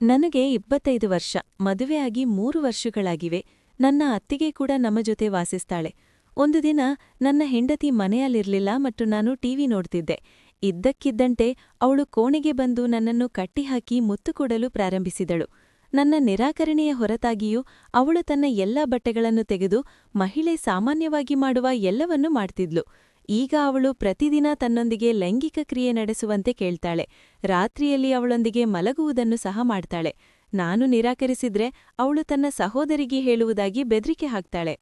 ನನಗೆ ಇಪ್ಪತ್ತೈದು ವರ್ಷ, ಮದುವೆಯಾಗಿ ಮೂರು ವರ್ಷಗಳಾಗಿವೆ. ನನ್ನ ಅತ್ತಿಗೆ ಕೂಡ ನಮ್ಮ ಜೊತೆ ವಾಸಿಸ್ತಾಳೆ. ಒಂದು ದಿನ ನನ್ನ ಹೆಂಡತಿ ಮನೆಯಲ್ಲಿರ್ಲಿಲ್ಲ ಮತ್ತು ನಾನು ಟಿವಿ ನೋಡ್ತಿದ್ದೆ. ಇದ್ದಕ್ಕಿದ್ದಂತೆ ಅವಳು ಕೋಣೆಗೆ ಬಂದು ನನ್ನನ್ನು ಕಟ್ಟಿಹಾಕಿ ಮುತ್ತು ಕೊಡಲು ಪ್ರಾರಂಭಿಸಿದಳು. ನನ್ನ ನಿರಾಕರಣೆಯ ಹೊರತಾಗಿಯೂ ಅವಳು ತನ್ನ ಎಲ್ಲಾ ಬಟ್ಟೆಗಳನ್ನು ತೆಗೆದು ಮಹಿಳೆ ಸಾಮಾನ್ಯವಾಗಿ ಮಾಡುವ ಎಲ್ಲವನ್ನೂ ಮಾಡ್ತಿದ್ಲು. ಈಗ ಅವಳು ಪ್ರತಿದಿನ ತನ್ನೊಂದಿಗೆ ಲೈಂಗಿಕ ಕ್ರಿಯೆ ನಡೆಸುವಂತೆ ಕೇಳ್ತಾಳೆ. ರಾತ್ರಿಯಲ್ಲಿ ಅವಳೊಂದಿಗೆ ಮಲಗುವುದನ್ನು ಸಹ ಮಾಡ್ತಾಳೆ. ನಾನು ನಿರಾಕರಿಸಿದ್ರೆ ಅವಳು ತನ್ನ ಸಹೋದರಿಗೆ ಹೇಳುವುದಾಗಿ ಬೆದರಿಕೆ ಹಾಕ್ತಾಳೆ.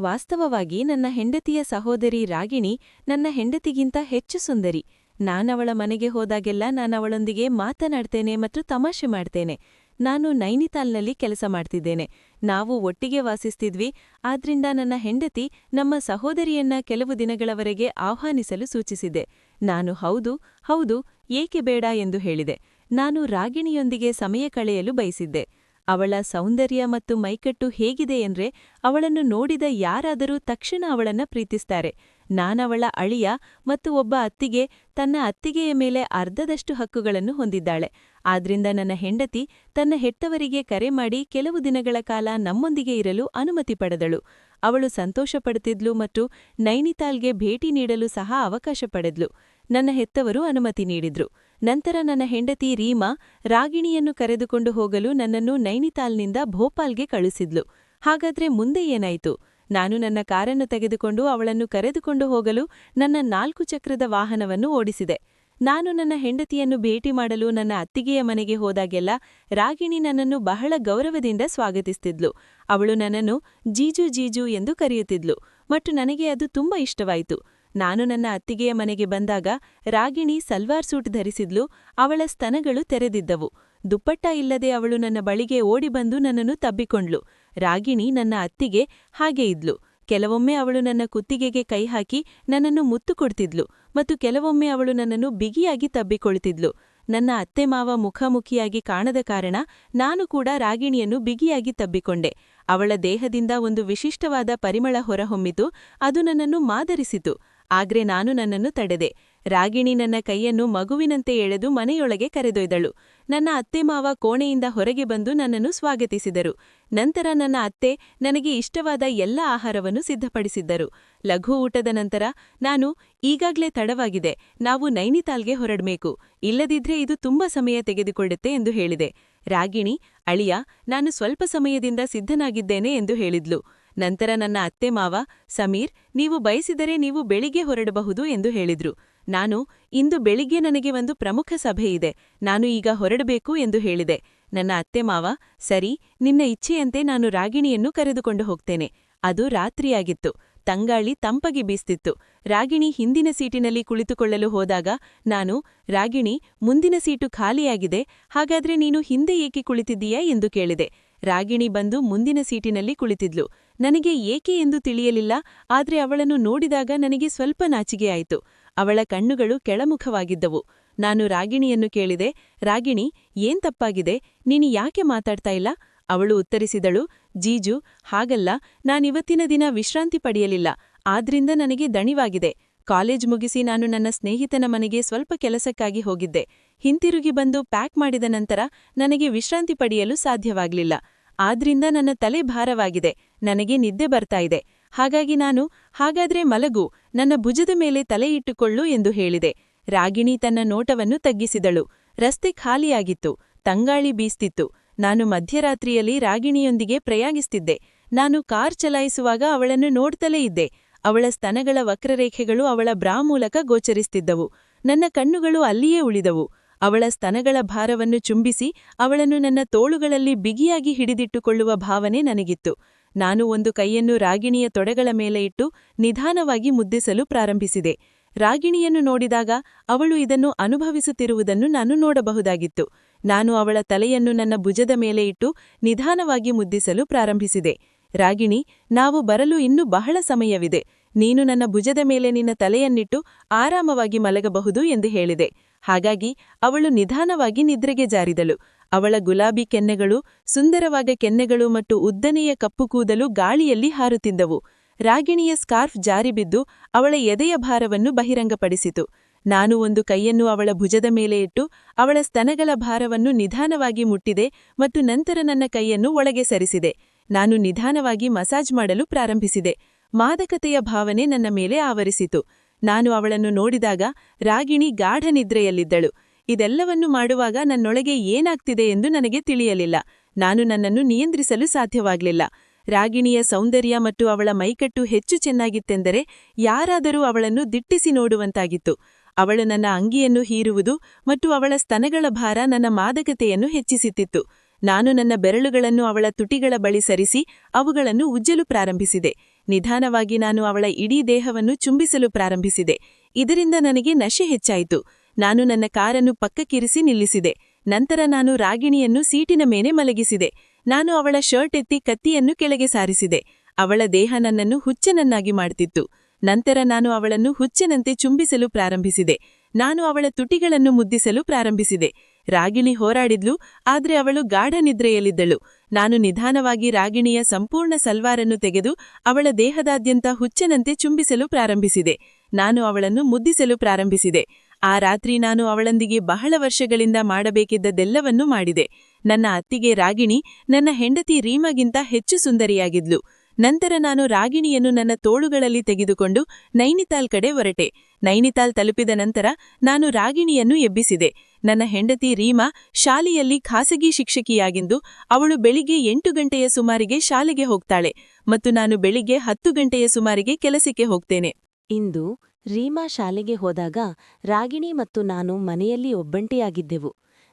ವಾಸ್ತವವಾಗಿ ನನ್ನ ಹೆಂಡತಿಯ ಸಹೋದರಿ ರಾಗಿಣಿ ನನ್ನ ಹೆಂಡತಿಗಿಂತ ಹೆಚ್ಚು ಸುಂದರಿ. ನಾನವಳ ಮನೆಗೆ ಹೋದಾಗೆಲ್ಲ ನಾನವಳೊಂದಿಗೆ ಮಾತನಾಡ್ತೇನೆ ಮತ್ತು ತಮಾಷೆ ಮಾಡ್ತೇನೆ. ನಾನು ನೈನಿತಾಲ್ನಲ್ಲಿ ಕೆಲಸ ಮಾಡ್ತಿದ್ದೇನೆ. ನಾವು ಒಟ್ಟಿಗೆ ವಾಸಿಸ್ತಿದ್ವಿ. ಆದ್ರಿಂದ ನನ್ನ ಹೆಂಡತಿ ನಮ್ಮ ಸಹೋದರಿಯನ್ನ ಕೆಲವು ದಿನಗಳವರೆಗೆ ಆಹ್ವಾನಿಸಲು ಸೂಚಿಸಿದೆ. ನಾನು ಹೌದು ಹೌದು, ಏಕೆ ಬೇಡ ಎಂದು ಹೇಳಿದೆ. ನಾನು ರಾಗಿಣಿಯೊಂದಿಗೆ ಸಮಯ ಕಳೆಯಲು ಬಯಸಿದ್ದೆ. ಅವಳ ಸೌಂದರ್ಯ ಮತ್ತು ಮೈಕಟ್ಟು ಹೇಗಿದೆ ಎಂದ್ರೆ ಅವಳನ್ನು ನೋಡಿದ ಯಾರಾದರೂ ತಕ್ಷಣ ಅವಳನ್ನ ಪ್ರೀತಿಸ್ತಾರೆ. ನಾನವಳ ಅಳಿಯ ಮತ್ತು ಒಬ್ಬ ಅತ್ತಿಗೆ ತನ್ನ ಅತ್ತಿಗೆಯ ಮೇಲೆ ಅರ್ಧದಷ್ಟು ಹಕ್ಕುಗಳನ್ನು ಹೊಂದಿದ್ದಾಳೆ. ಆದ್ರಿಂದ ನನ್ನ ಹೆಂಡತಿ ತನ್ನ ಹೆತ್ತವರಿಗೆ ಕರೆ ಮಾಡಿ ಕೆಲವು ದಿನಗಳ ಕಾಲ ನಮ್ಮೊಂದಿಗೆ ಇರಲು ಅನುಮತಿ ಪಡೆದಳು. ಅವಳು ಸಂತೋಷಪಡುತ್ತಿದ್ಲು ಮತ್ತು ನೈನಿತಾಲ್ಗೆ ಭೇಟಿ ನೀಡಲು ಸಹ ಅವಕಾಶ ಪಡೆದ್ಲು. ನನ್ನ ಹೆತ್ತವರು ಅನುಮತಿ ನೀಡಿದ್ರು. ನಂತರ ನನ್ನ ಹೆಂಡತಿ ರೀಮಾ ರಾಗಿಣಿಯನ್ನು ಕರೆದುಕೊಂಡು ಹೋಗಲು ನನ್ನನ್ನು ನೈನಿತಾಲ್ನಿಂದ ಭೋಪಾಲ್ಗೆ ಕಳುಹಿಸಿದ್ಲು. ಹಾಗಾದ್ರೆ ಮುಂದೆ ಏನಾಯಿತು? ನಾನು ನನ್ನ ಕಾರನ್ನು ತೆಗೆದುಕೊಂಡು ಅವಳನ್ನು ಕರೆದುಕೊಂಡು ಹೋಗಲು ನನ್ನ ನಾಲ್ಕು ಚಕ್ರದ ವಾಹನವನ್ನು ಓಡಿಸಿದೆ. ನಾನು ನನ್ನ ಹೆಂಡತಿಯನ್ನು ಭೇಟಿ ಮಾಡಲು ನನ್ನ ಅತ್ತಿಗೆಯ ಮನೆಗೆ ಹೋದಾಗೆಲ್ಲ ರಾಗಿಣಿ ನನ್ನನ್ನು ಬಹಳ ಗೌರವದಿಂದ ಸ್ವಾಗತಿಸ್ತಿದ್ಲು. ಅವಳು ನನ್ನನ್ನು ಜೀಜು ಜೀಜು ಎಂದು ಕರೆಯುತ್ತಿದ್ಲು. ಮತ್ತು ನನಗೆ ಅದು ತುಂಬಾ ಇಷ್ಟವಾಯಿತು. ನಾನು ನನ್ನ ಅತ್ತಿಗೆಯ ಮನೆಗೆ ಬಂದಾಗ ರಾಗಿಣಿ ಸಲ್ವಾರ್ ಸೂಟ್ ಧರಿಸಿದ್ಲು. ಅವಳ ಸ್ತನಗಳು ತೆರೆದಿದ್ದವು. ದುಪ್ಪಟ್ಟ ಇಲ್ಲದೆ ಅವಳು ನನ್ನ ಬಳಿಗೆ ಓಡಿಬಂದು ನನ್ನನ್ನು ತಬ್ಬಿಕೊಂಡ್ಲು ರಾಗಿಣಿ ನನ್ನ ಅತ್ತಿಗೆ ಹಾಗೆ ಇದ್ಲು. ಕೆಲವೊಮ್ಮೆ ಅವಳು ನನ್ನ ಕುತ್ತಿಗೆಗೆ ಕೈ ಹಾಕಿ ನನ್ನನ್ನು ಮುತ್ತು ಕೊಡ್ತಿದ್ಲು ಮತ್ತು ಕೆಲವೊಮ್ಮೆ ಅವಳು ನನ್ನನ್ನು ಬಿಗಿಯಾಗಿ ತಬ್ಬಿಕೊಳ್ತಿದ್ಲು. ನನ್ನ ಅತ್ತೆ ಮಾವ ಮುಖಾಮುಖಿಯಾಗಿ ಕಾಣದ ಕಾರಣ ನಾನು ಕೂಡ ರಾಗಿಣಿಯನ್ನು ಬಿಗಿಯಾಗಿ ತಬ್ಬಿಕೊಂಡೆ. ಅವಳ ದೇಹದಿಂದ ಒಂದು ವಿಶಿಷ್ಟವಾದ ಪರಿಮಳ ಹೊರಹೊಮ್ಮಿತು, ಅದು ನನ್ನನ್ನು ಮಾದರಿಸಿತು. ಆಗ್ರೆ ನಾನು ನನ್ನನ್ನು ತಡೆದೆ. ರಾಗಿಣಿ ನನ್ನ ಕೈಯನ್ನು ಮಗುವಿನಂತೆ ಎಳೆದು ಮನೆಯೊಳಗೆ ಕರೆದೊಯ್ದಳು. ನನ್ನ ಅತ್ತೆ ಮಾವ ಕೋಣೆಯಿಂದ ಹೊರಗೆ ಬಂದು ನನ್ನನ್ನು ಸ್ವಾಗತಿಸಿದರು. ನಂತರ ನನ್ನ ಅತ್ತೆ ನನಗೆ ಇಷ್ಟವಾದ ಎಲ್ಲ ಆಹಾರವನ್ನು ಸಿದ್ಧಪಡಿಸಿದ್ದರು. ಲಘು ಊಟದ ನಂತರ ನಾನು ಈಗಾಗ್ಲೇ ತಡವಾಗಿದೆ. ನಾವು ನೈನಿತಾಲ್ಗೆ ಹೊರಡಬೇಕು. ಇಲ್ಲದಿದ್ರೆ ಇದು ತುಂಬಾ ಸಮಯ ತೆಗೆದುಕೊಳ್ಳುತ್ತೆ ಎಂದು ಹೇಳಿದೆ. ರಾಗಿಣಿ, ಅಳಿಯ, ನಾನು ಸ್ವಲ್ಪ ಸಮಯದಿಂದ ಸಿದ್ಧನಾಗಿದ್ದೇನೆ ಎಂದು ಹೇಳಿದ್ಲು. ನಂತರ ನನ್ನ ಅತ್ತೆ ಮಾವ, ಸಮೀರ್, ನೀವು ಬಯಸಿದರೆ ನೀವು ಬೆಳಿಗ್ಗೆ ಹೊರಡಬಹುದು ಎಂದು ಹೇಳಿದ್ರು. ನಾನು ಇಂದು ಬೆಳಿಗ್ಗೆ ನನಗೆ ಒಂದು ಪ್ರಮುಖ ಸಭೆ ಇದೆ. ನಾನು ಈಗ ಹೊರಡಬೇಕು ಎಂದು ಹೇಳಿದೆ. ನನ್ನ ಅತ್ತೆ ಮಾವ, ಸರಿ, ನಿನ್ನ ಇಚ್ಛೆಯಂತೆ ನಾನು ರಾಗಿಣಿಯನ್ನು ಕರೆದುಕೊಂಡು ಹೋಗ್ತೇನೆ. ಅದು ರಾತ್ರಿಯಾಗಿತ್ತು. ತಂಗಾಳಿ ತಂಪಗಿ ಬೀಸ್ತಿತ್ತು. ರಾಗಿಣಿ ಹಿಂದಿನ ಸೀಟಿನಲ್ಲಿ ಕುಳಿತುಕೊಳ್ಳಲು ಹೋದಾಗ, ನಾನು, ರಾಗಿಣಿ, ಮುಂದಿನ ಸೀಟು ಖಾಲಿಯಾಗಿದೆ. ಹಾಗಾದ್ರೆ ನೀನು ಹಿಂದೆ ಏಕೆ ಕುಳಿತಿದ್ದೀಯಾ? ಎಂದು ಕೇಳಿದೆ. ರಾಗಿಣಿ ಬಂದು ಮುಂದಿನ ಸೀಟಿನಲ್ಲಿ ಕುಳಿತಿದ್ಲು. ನನಗೆ ಏಕೆ ಎಂದು ತಿಳಿಯಲಿಲ್ಲ, ಆದ್ರೆ ಅವಳನ್ನು ನೋಡಿದಾಗ ನನಗೆ ಸ್ವಲ್ಪ ನಾಚಿಗೆಯಾಯಿತು ಅವಳ ಕಣ್ಣುಗಳು ಕೆಳಮುಖವಾಗಿದ್ದವು. ನಾನು ರಾಗಿಣಿಯನ್ನು ಕೇಳಿದೆ, ರಾಗಿಣಿ, ಏನ್ ತಪ್ಪಾಗಿದೆ? ನೀನು ಯಾಕೆ ಮಾತಾಡ್ತಾ ಇಲ್ಲ? ಅವಳು ಉತ್ತರಿಸಿದಳು, ಜೀಜು, ಹಾಗಲ್ಲ, ನಾನಿವತ್ತಿನ ದಿನ ವಿಶ್ರಾಂತಿ ಪಡೆಯಲಿಲ್ಲ, ಆದ್ರಿಂದ ನನಗೆ ದಣಿವಾಗಿದೆ. ಕಾಲೇಜ್ ಮುಗಿಸಿ ನಾನು ನನ್ನ ಸ್ನೇಹಿತನ ಮನೆಗೆ ಸ್ವಲ್ಪ ಕೆಲಸಕ್ಕಾಗಿ ಹೋಗಿದ್ದೆ. ಹಿಂತಿರುಗಿ ಬಂದು ಪ್ಯಾಕ್ ಮಾಡಿದ ನಂತರ ನನಗೆ ವಿಶ್ರಾಂತಿ ಪಡೆಯಲು ಸಾಧ್ಯವಾಗ್ಲಿಲ್ಲ. ಆದ್ರಿಂದ ನನ್ನ ತಲೆ ಭಾರವಾಗಿದೆ, ನನಗೆ ನಿದ್ದೆ ಬರ್ತಾ ಇದೆ. ಹಾಗಾಗಿ ನಾನು, ಹಾಗಾದ್ರೆ ಮಲಗು, ನನ್ನ ಭುಜದ ಮೇಲೆ ತಲೆ ಇಟ್ಟುಕೊಳ್ಳು ಎಂದು ಹೇಳಿದೆ. ರಾಗಿಣಿ ತನ್ನ ನೋಟವನ್ನು ತಗ್ಗಿಸಿದಳು. ರಸ್ತೆ ಖಾಲಿಯಾಗಿತ್ತು. ತಂಗಾಳಿ ಬೀಸ್ತಿತ್ತು. ನಾನು ಮಧ್ಯರಾತ್ರಿಯಲ್ಲಿ ರಾಗಿಣಿಯೊಂದಿಗೆ ಪ್ರಯಾಗಿಸ್ತಿದ್ದೆ. ನಾನು ಕಾರ್ ಚಲಾಯಿಸುವಾಗ ಅವಳನ್ನು ನೋಡ್ತಲೇ ಇದ್ದೆ. ಅವಳ ಸ್ತನಗಳ ವಕ್ರರೇಖೆಗಳು ಅವಳ ಬ್ರಾ ಮೂಲಕ ಗೋಚರಿಸ್ತಿದ್ದವು. ನನ್ನ ಕಣ್ಣುಗಳು ಅಲ್ಲಿಯೇ ಉಳಿದವು. ಅವಳ ಸ್ತನಗಳ ಭಾರವನ್ನು ಚುಂಬಿಸಿ ಅವಳನ್ನು ನನ್ನ ತೋಳುಗಳಲ್ಲಿ ಬಿಗಿಯಾಗಿ ಹಿಡಿದಿಟ್ಟುಕೊಳ್ಳುವ ಭಾವನೆ ನನಗಿತ್ತು. ನಾನು ಒಂದು ಕೈಯನ್ನು ರಾಗಿಣಿಯ ತೊಡೆಗಳ ಮೇಲೆ ಇಟ್ಟು ನಿಧಾನವಾಗಿ ಮುದ್ದಿಸಲು ಪ್ರಾರಂಭಿಸಿದೆ. ರಾಗಿಣಿಯನ್ನು ನೋಡಿದಾಗ ಅವಳು ಇದನ್ನು ಅನುಭವಿಸುತ್ತಿರುವುದನ್ನು ನಾನು ನೋಡಬಹುದಾಗಿತ್ತು. ನಾನು ಅವಳ ತಲೆಯನ್ನು ನನ್ನ ಭುಜದ ಮೇಲೆ ಇಟ್ಟು ನಿಧಾನವಾಗಿ ಮುದ್ದಿಸಲು ಪ್ರಾರಂಭಿಸಿದೆ. ರಾಗಿಣಿ, ನಾವು ಬರಲು ಇನ್ನೂ ಬಹಳ ಸಮಯವಿದೆ. ನೀನು ನನ್ನ ಭುಜದ ಮೇಲೆ ನಿನ್ನ ತಲೆಯನ್ನಿಟ್ಟು ಆರಾಮವಾಗಿ ಮಲಗಬಹುದು ಎಂದು ಹೇಳಿದೆ. ಹಾಗಾಗಿ ಅವಳು ನಿಧಾನವಾಗಿ ನಿದ್ರೆಗೆ ಜಾರಿದಳು. ಅವಳ ಗುಲಾಬಿ ಕೆನ್ನೆಗಳು, ಸುಂದರವಾದ ಕೆನ್ನೆಗಳು ಮತ್ತು ಉದ್ದನೆಯ ಕಪ್ಪು ಕೂದಲು ಗಾಳಿಯಲ್ಲಿ ಹಾರುತ್ತಿದ್ದವು. ರಾಗಿಣಿಯ ಸ್ಕಾರ್ಫ್ ಜಾರಿಬಿದ್ದು ಅವಳ ಎದೆಯ ಭಾರವನ್ನು ಬಹಿರಂಗಪಡಿಸಿತು. ನಾನು ಒಂದು ಕೈಯನ್ನು ಅವಳ ಭುಜದ ಮೇಲೆ ಇಟ್ಟು ಅವಳ ಸ್ತನಗಳ ಭಾರವನ್ನು ನಿಧಾನವಾಗಿ ಮುಟ್ಟಿದೆ ಮತ್ತು ನಂತರ ನನ್ನ ಕೈಯನ್ನು ಒಳಗೆ ಸರಿಸಿದೆ. ನಾನು ನಿಧಾನವಾಗಿ ಮಸಾಜ್ ಮಾಡಲು ಪ್ರಾರಂಭಿಸಿದೆ. ಮಾದಕತೆಯ ಭಾವನೆ ನನ್ನ ಮೇಲೆ ಆವರಿಸಿತು. ನಾನು ಅವಳನ್ನು ನೋಡಿದಾಗ ರಾಗಿಣಿ ಗಾಢ ನಿದ್ರೆಯಲ್ಲಿದ್ದಳು. ಇದೆಲ್ಲವನ್ನು ಮಾಡುವಾಗ ನನ್ನೊಳಗೆ ಏನಾಗ್ತಿದೆ ಎಂದು ನನಗೆ ತಿಳಿಯಲಿಲ್ಲ. ನಾನು ನನ್ನನ್ನು ನಿಯಂತ್ರಿಸಲು ಸಾಧ್ಯವಾಗಲಿಲ್ಲ. ರಾಗಿಣಿಯ ಸೌಂದರ್ಯ ಮತ್ತು ಅವಳ ಮೈಕಟ್ಟು ಹೆಚ್ಚು ಚೆನ್ನಾಗಿತ್ತೆಂದರೆ ಯಾರಾದರೂ ಅವಳನ್ನು ದಿಟ್ಟಿಸಿ ನೋಡುವಂತಾಗಿತ್ತು. ಅವಳು ನನ್ನ ಅಂಗಿಯನ್ನು ಹೀರುವುದು ಮತ್ತು ಅವಳ ಸ್ತನಗಳ ಭಾರ ನನ್ನ ಮಾದಕತೆಯನ್ನು ಹೆಚ್ಚಿಸುತ್ತಿತ್ತು. ನಾನು ನನ್ನ ಬೆರಳುಗಳನ್ನು ಅವಳ ತುಟಿಗಳ ಬಳಿ ಸರಿಸಿ ಅವುಗಳನ್ನು ಉಜ್ಜಲು ಪ್ರಾರಂಭಿಸಿದೆ. ನಿಧಾನವಾಗಿ ನಾನು ಅವಳ ಇಡೀ ದೇಹವನ್ನು ಚುಂಬಿಸಲು ಪ್ರಾರಂಭಿಸಿದೆ. ಇದರಿಂದ ನನಗೆ ನಶೆ ಹೆಚ್ಚಾಯಿತು. ನಾನು ನನ್ನ ಕಾರನ್ನು ಪಕ್ಕಕ್ಕಿರಿಸಿ ನಿಲ್ಲಿಸಿದೆ. ನಂತರ ನಾನು ರಾಗಿಣಿಯನ್ನು ಸೀಟಿನ ಮೇಲೆ ಮಲಗಿಸಿದೆ. ನಾನು ಅವಳ ಶರ್ಟ್ ಎತ್ತಿ ಕತ್ತಿಯನ್ನು ಕೆಳಗೆ ಸಾರಿಸಿದೆ. ಅವಳ ದೇಹ ನನ್ನನ್ನು ಹುಚ್ಚನನ್ನಾಗಿ ಮಾಡ್ತಿತ್ತು. ನಂತರ ನಾನು ಅವಳನ್ನು ಹುಚ್ಚನಂತೆ ಚುಂಬಿಸಲು ಪ್ರಾರಂಭಿಸಿದೆ. ನಾನು ಅವಳ ತುಟಿಗಳನ್ನು ಮುದ್ದಿಸಲು ಪ್ರಾರಂಭಿಸಿದೆ. ರಾಗಿಣಿ ಹೋರಾಡಿದ್ಲು, ಆದ್ರೆ ಅವಳು ಗಾಢ ನಿದ್ರೆಯಲ್ಲಿದ್ದಳು. ನಾನು ನಿಧಾನವಾಗಿ ರಾಗಿಣಿಯ ಸಂಪೂರ್ಣ ಸಲ್ವಾರನ್ನು ತೆಗೆದು ಅವಳ ದೇಹದಾದ್ಯಂತ ಹುಚ್ಚನಂತೆ ಚುಂಬಿಸಲು ಪ್ರಾರಂಭಿಸಿದೆ. ನಾನು ಅವಳನ್ನು ಮುದ್ದಿಸಲು ಪ್ರಾರಂಭಿಸಿದೆ. ಆ ರಾತ್ರಿ ನಾನು ಅವಳೊಂದಿಗೆ ಬಹಳ ವರ್ಷಗಳಿಂದ ಮಾಡಬೇಕಿದ್ದದೆಲ್ಲವನ್ನೂ ಮಾಡಿದೆ. ನನ್ನ ಅತ್ತಿಗೆ ರಾಗಿಣಿ, ನನ್ನ ಹೆಂಡತಿ ರೀಮಾಗಿಂತ ಹೆಚ್ಚು ಸುಂದರಿಯಾಗಿದ್ಲು. ನಂತರ ನಾನು ರಾಗಿಣಿಯನ್ನು ನನ್ನ ತೋಳುಗಳಲ್ಲಿ ತೆಗೆದುಕೊಂಡು ನೈನಿತಾಲ್ ಕಡೆ ಹೊರಟೆ. ನೈನಿತಾಲ್ ತಲುಪಿದ ನಂತರ ನಾನು ರಾಗಿಣಿಯನ್ನು ಎಬ್ಬಿಸಿದೆ. ನನ್ನ ಹೆಂಡತಿ ರೀಮಾ ಶಾಲೆಯಲ್ಲಿ ಖಾಸಗಿ ಶಿಕ್ಷಕಿಯಾಗಿದ್ದು, ಅವಳು ಬೆಳಿಗ್ಗೆ ಎಂಟು ಗಂಟೆಯ ಸುಮಾರಿಗೆ ಶಾಲೆಗೆ ಹೋಗ್ತಾಳೆ ಮತ್ತು ನಾನು ಬೆಳಿಗ್ಗೆ ಹತ್ತು ಗಂಟೆಯ ಸುಮಾರಿಗೆ ಕೆಲಸಕ್ಕೆ ಹೋಗ್ತೇನೆ. ಇಂದು ರೀಮಾ ಶಾಲೆಗೆ ಹೋದಾಗ ರಾಗಿಣಿ ಮತ್ತು ನಾನು ಮನೆಯಲ್ಲಿ ಒಬ್ಬಂಟಿಯಾಗಿದ್ದೆವು.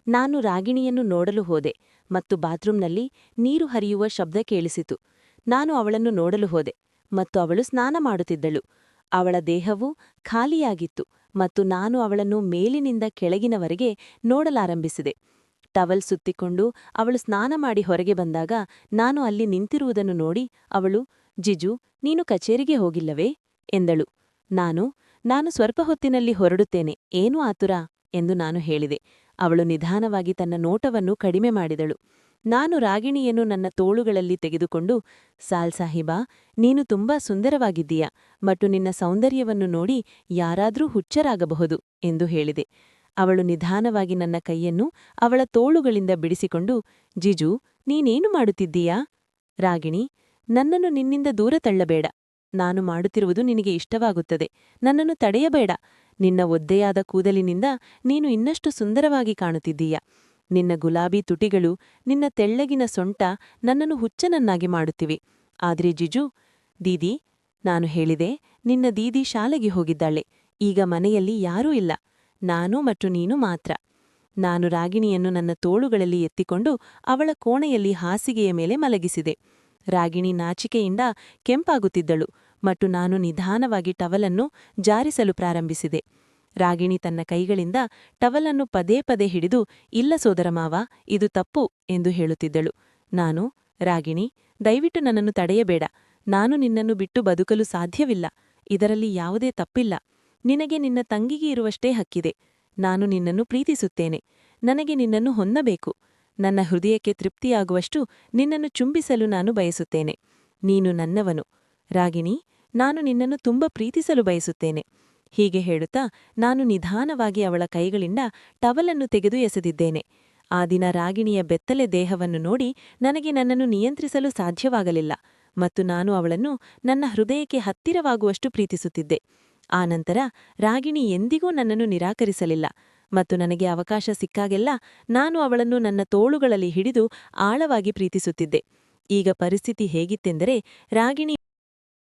ನಾನು ರಾಗಿಣಿಯನ್ನು ನೋಡಲು ಹೋದೆ ಮತ್ತು ಬಾತ್ರೂಮ್ನಲ್ಲಿ ನೀರು ಹರಿಯುವ ಶಬ್ದ ಕೇಳಿಸಿತು. ನಾನು ಅವಳನ್ನು ನೋಡಲು ಹೋದೆ ಮತ್ತು ಅವಳು ಸ್ನಾನ ಮಾಡುತ್ತಿದ್ದಳು. ಅವಳ ದೇಹವು ಖಾಲಿಯಾಗಿತ್ತು ಮತ್ತು ನಾನು ಅವಳನ್ನು ಮೇಲಿನಿಂದ ಕೆಳಗಿನವರೆಗೆ ನೋಡಲಾರಂಭಿಸಿದೆ. ಟವಲ್ ಸುತ್ತಿಕೊಂಡು ಅವಳು ಸ್ನಾನ ಮಾಡಿ ಹೊರಗೆ ಬಂದಾಗ ನಾನು ಅಲ್ಲಿ ನಿಂತಿರುವುದನ್ನು ನೋಡಿ ಅವಳು, ಜಿಜು, ನೀನು ಕಚೇರಿಗೆ ಹೋಗಿಲ್ಲವೇ? ಎಂದಳು. ನಾನು ನಾನು ಸ್ವಲ್ಪ ಹೊತ್ತಿನಲ್ಲಿ ಹೊರಡುತ್ತೇನೆ. ಏನು ಆತುರ? ಎಂದು ನಾನು ಹೇಳಿದೆ. ಅವಳು ನಿಧಾನವಾಗಿ ತನ್ನ ನೋಟವನ್ನು ಕಡಿಮೆ ಮಾಡಿದಳು. ನಾನು ರಾಗಿಣಿಯನ್ನು ನನ್ನ ತೋಳುಗಳಲ್ಲಿ ತೆಗೆದುಕೊಂಡು, ಸಾಲ್ ಸಾಹಿಬಾ, ನೀನು ತುಂಬಾ ಸುಂದರವಾಗಿದ್ದೀಯ ಮತ್ತು ನಿನ್ನ ಸೌಂದರ್ಯವನ್ನು ನೋಡಿ ಯಾರಾದರೂ ಹುಚ್ಚರಾಗಬಹುದು ಎಂದು ಹೇಳಿದೆ. ಅವಳು ನಿಧಾನವಾಗಿ ನನ್ನ ಕೈಯನ್ನು ಅವಳ ತೋಳುಗಳಿಂದ ಬಿಡಿಸಿಕೊಂಡು, ಜಿಜು, ನೀನೇನು ಮಾಡುತ್ತಿದ್ದೀಯಾ? ರಾಗಿಣಿ, ನನ್ನನ್ನು ನಿನ್ನಿಂದ ದೂರ ತಳ್ಳಬೇಡ. ನಾನು ಮಾಡುತ್ತಿರುವುದು ನಿನಗೆ ಇಷ್ಟವಾಗುತ್ತದೆ. ನನ್ನನ್ನು ತಡೆಯಬೇಡ. ನಿನ್ನ ಒದ್ದೆಯಾದ ಕೂದಲಿನಿಂದ ನೀನು ಇನ್ನಷ್ಟು ಸುಂದರವಾಗಿ ಕಾಣುತ್ತಿದ್ದೀಯ. ನಿನ್ನ ಗುಲಾಬಿ ತುಟಿಗಳು, ನಿನ್ನ ತೆಳ್ಳಗಿನ ಸೊಂಟ ನನ್ನನ್ನು ಹುಚ್ಚನನ್ನಾಗಿ ಮಾಡುತ್ತಿವೆ. ಆದ್ರೆ ಜಿಜು, ದೀದಿ, ನಾನು ಹೇಳಿದೆ, ನಿನ್ನ ದೀದಿ ಶಾಲೆಗೆ ಹೋಗಿದ್ದಾಳೆ. ಈಗ ಮನೆಯಲ್ಲಿ ಯಾರೂ ಇಲ್ಲ. ನಾನು ಮತ್ತು ನೀನು ಮಾತ್ರ. ನಾನು ರಾಗಿಣಿಯನ್ನು ನನ್ನ ತೋಳುಗಳಲ್ಲಿ ಎತ್ತಿಕೊಂಡು ಅವಳ ಕೋಣೆಯಲ್ಲಿ ಹಾಸಿಗೆಯ ಮೇಲೆ ಮಲಗಿಸಿದೆ. ರಾಗಿಣಿ ನಾಚಿಕೆಯಿಂದ ಕೆಂಪಾಗುತ್ತಿದ್ದಳು. ಮತ್ತು ನಾನು ನಿಧಾನವಾಗಿ ಟವಲನ್ನು ಜಾರಿಸಲು ಪ್ರಾರಂಭಿಸಿದೆ. ರಾಗಿಣಿ ತನ್ನ ಕೈಗಳಿಂದ ಟವಲನ್ನು ಪದೇ ಪದೇ ಹಿಡಿದು, ಇಲ್ಲ ಸೋದರಮಾವ ಇದು ತಪ್ಪು ಎಂದು ಹೇಳುತ್ತಿದ್ದಳು. ನಾನು, ರಾಗಿಣಿ, ದಯವಿಟ್ಟು ನನ್ನನ್ನು ತಡೆಯಬೇಡ. ನಾನು ನಿನ್ನನ್ನು ಬಿಟ್ಟು ಬದುಕಲು ಸಾಧ್ಯವಿಲ್ಲ. ಇದರಲ್ಲಿ ಯಾವುದೇ ತಪ್ಪಿಲ್ಲ. ನಿನಗೆ ನಿನ್ನ ತಂಗಿಗೆ ಇರುವಷ್ಟೇ ಹಕ್ಕಿದೆ. ನಾನು ನಿನ್ನನ್ನು ಪ್ರೀತಿಸುತ್ತೇನೆ. ನನಗೆ ನಿನ್ನನ್ನು ಹೊನ್ನಬೇಕು. ನನ್ನ ಹೃದಯಕ್ಕೆ ತೃಪ್ತಿಯಾಗುವಷ್ಟು ನಿನ್ನನ್ನು ಚುಂಬಿಸಲು ನಾನು ಬಯಸುತ್ತೇನೆ. ನೀನು ನನ್ನವನು. ರಾಗಿಣಿ, ನಾನು ನಿನ್ನನ್ನು ತುಂಬ ಪ್ರೀತಿಸಲು ಬಯಸುತ್ತೇನೆ. ಹೀಗೆ ಹೇಳುತ್ತಾ ನಾನು ನಿಧಾನವಾಗಿ ಅವಳ ಕೈಗಳಿಂದ ಟವಲನ್ನು ತೆಗೆದು ಎಸೆದಿದ್ದೇನೆ. ಆ ದಿನ ರಾಗಿಣಿಯ ಬೆತ್ತಲೆ ದೇಹವನ್ನು ನೋಡಿ ನನಗೆ ನನ್ನನ್ನು ನಿಯಂತ್ರಿಸಲು ಸಾಧ್ಯವಾಗಲಿಲ್ಲ ಮತ್ತು ನಾನು ಅವಳನ್ನು ನನ್ನ ಹೃದಯಕ್ಕೆ ಹತ್ತಿರವಾಗುವಷ್ಟು ಪ್ರೀತಿಸುತ್ತಿದ್ದೆ. ಆ ನಂತರ ರಾಗಿಣಿ ಎಂದಿಗೂ ನನ್ನನ್ನು ನಿರಾಕರಿಸಲಿಲ್ಲ ಮತ್ತು ನನಗೆ ಅವಕಾಶ ಸಿಕ್ಕಾಗೆಲ್ಲ ನಾನು ಅವಳನ್ನು ನನ್ನ ತೋಳುಗಳಲ್ಲಿ ಹಿಡಿದು ಆಳವಾಗಿ ಪ್ರೀತಿಸುತ್ತಿದ್ದೆ. ಈಗ ಪರಿಸ್ಥಿತಿ ಹೇಗಿತ್ತೆಂದರೆ ರಾಗಿಣಿ